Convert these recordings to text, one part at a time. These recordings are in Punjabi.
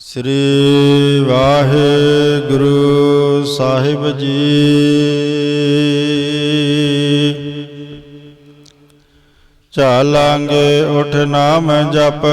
ਸ੍ਰੀ ਵਾਹਿਗੁਰੂ ਸਾਹਿਬ ਜੀ। ਚਾਲਾਂਗੇ ਉਠ ਨਾਮ ਜਪ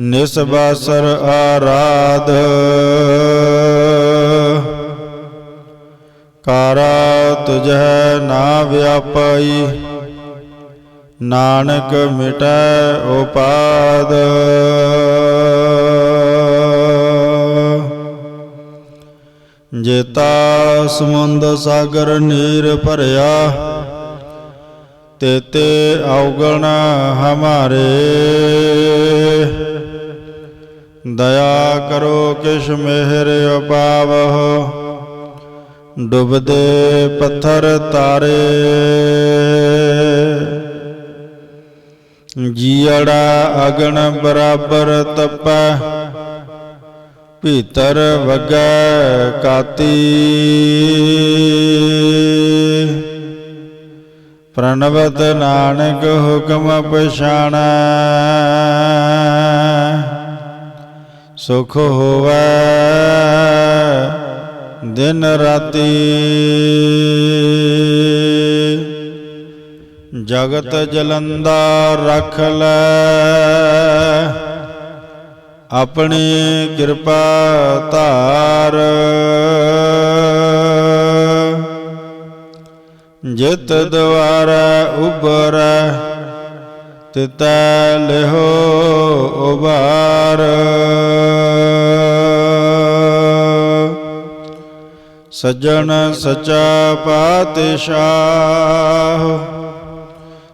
ਨਿਸਬਾਸਰ ਆਰਾਧ। ਕਾਰਾ ਤੁਝੈ ਨਾ ਵਿਆਪਾਈ। ਨਾਨਕ ਮਿਟੈ ਉਪਾਦ। ਜੇਤਾ ਸਮੁੰਦ ਸਾਗਰ ਨੀਰ ਭਰਿਆ, ਤੇਤੇ ਔਗਣ ਹਮਾਰੇ। ਦਇਆ ਕਰੋ ਕਿਛ ਮਿਹਰ ਉਪਾਵਹੁ ਡੁੱਬਦੇ ਪੱਥਰ ਤਾਰੇ। ਜੀੜਾ ਅਗਣ ਬਰਾਬਰ ਤਪੈ, ਭੀਤਰ ਵਗੈ ਕਾਤੀ। ਪ੍ਰਣਵਤ ਨਾਨਕ ਹੁਕਮ ਪਛਾਣੈ, ਸੁਖ ਹੋਵੈ ਦਿਨ ਰਾਤੀ। ਜਗਤ ਜਲੰਦਾ ਰਖ ਲੈ। ਆਪਣੀ ਕਿਰਪਾ ਧਾਰ। ਜਿਤ ਦੁਆਰਾ ਉਬਰੈ ਤਿਤੈ ਲਿਹੋ ਉਬਾਰ ਸਜਣ ਸਚਾ ਪਾਤਸ਼ਾਹ।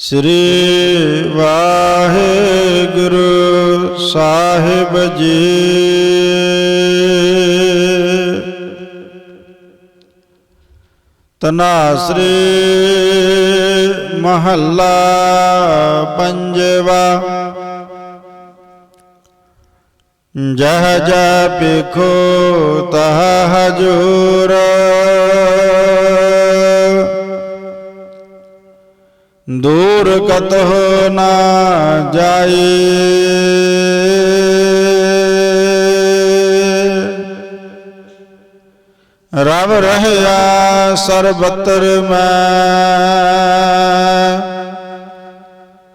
ਸ੍ਰੀ ਵਾਹਿਗੁਰੂ ਸਾਹਿਬ ਜੀ। ਤਨਾਸਰੀ ਮਹੱਲਾ ਪੰਜਵਾ। ਜਹ ਜਹ ਪਿਖੋ ਤਹ ਹਜੂਰ। ਕਤਹੁ ਨਾ ਜਾਏ। ਰਵ ਰਹਿਆ ਸਰਬਤਰ ਮੈਂ।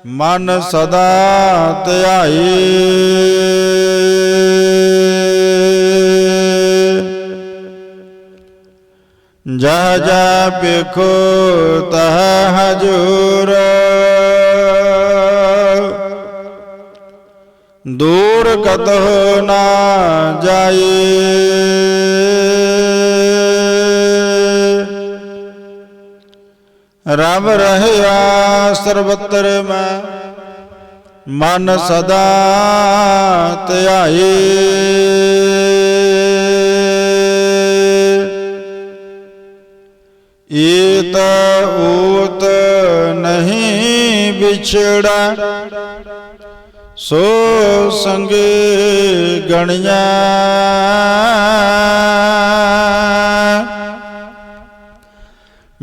ਮਨ ਸਦਾ ਧਿਆਈ। ਜਾ ਜਾ ਪੇਖੋ ਤਹ ਹਜੂਰ। ਦੂਰ ਕਤਹੁ ਨਾ ਜਾਏ। ਰਵ ਰਹਿਆ ਸਰਬਤਰ ਮੈਂ, ਮਨ ਸਦਾ ਧਿਆਏ। ਏਤ ਓਤ ਨਹੀਂ ਵਿਛੜਾ ਸੋ ਸੰਗੇ ਗਣਿਆ।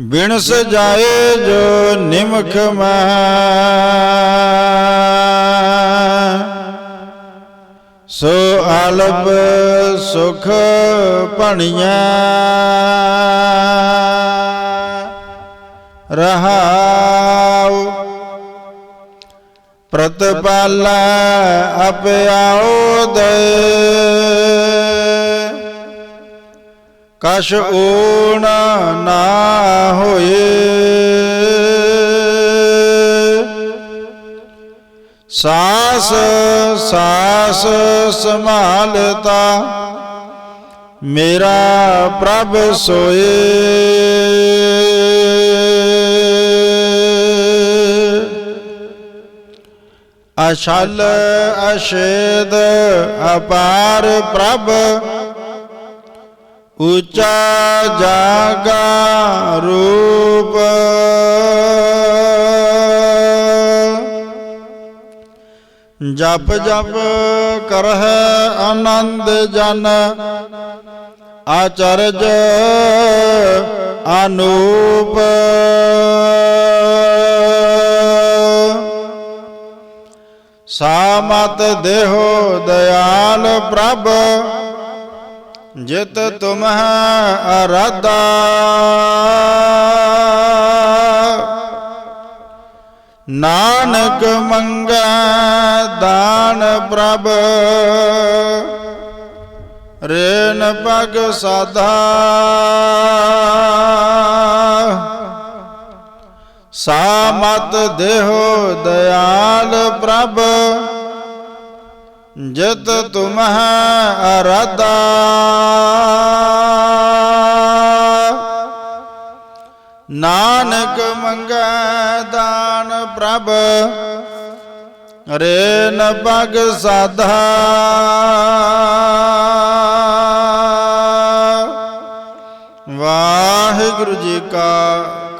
ਬਿਨ ਸਜਾਏ ਜੋ ਨਿਮਖ ਮਹ ਸੋ ਆਲਪ ਸੁਖ ਭਣੀਆਂ ਰਹਾਉ ਪ੍ਰਤਪਾਲਾ ਅਪਿਆਉ ਦੇ। ਕਛ ਊਣ ਨਾ ਹੋਏ। ਸਾਸ ਸਾਸ ਸੰਭਾਲਤਾ ਮੇਰਾ ਪ੍ਰਭ ਸੋਏ। ਅਛਲ ਅਛੇਦ ਅਪਾਰ ਪ੍ਰਭ। ਉੱਚਾ ਜਾਗਾ ਰੂਪ। ਜਪ ਜਪ ਕਰਹਿ ਆਨੰਦ ਜਨ। ਆਚਰਜ ਅਨੂਪ। ਸਾਮਤ ਦੇਹੋ ਦਇਆਲ ਪ੍ਰਭ ਜਿਤ ਤੁਮ ਅਰਾਧਾ। ਨਾਨਕ ਮੰਗੈ ਦਾਨ ਪ੍ਰਭ ਰੇਨ ਪਗ ਸਾਧਾ। ਸਾਮਤ ਦੇਹੋ ਦਇਆਲ ਪ੍ਰਭ, ਜਿਤ ਤੁਮ ਅਰਦਾ ਨਾਨਕ ਮੰਗੈ ਦਾਨ ਪ੍ਰਭ, ਰੇਨ ਪਗ ਸਾਧਾ। ਵਾਹਿਗੁਰੂ ਜੀ ਕਾ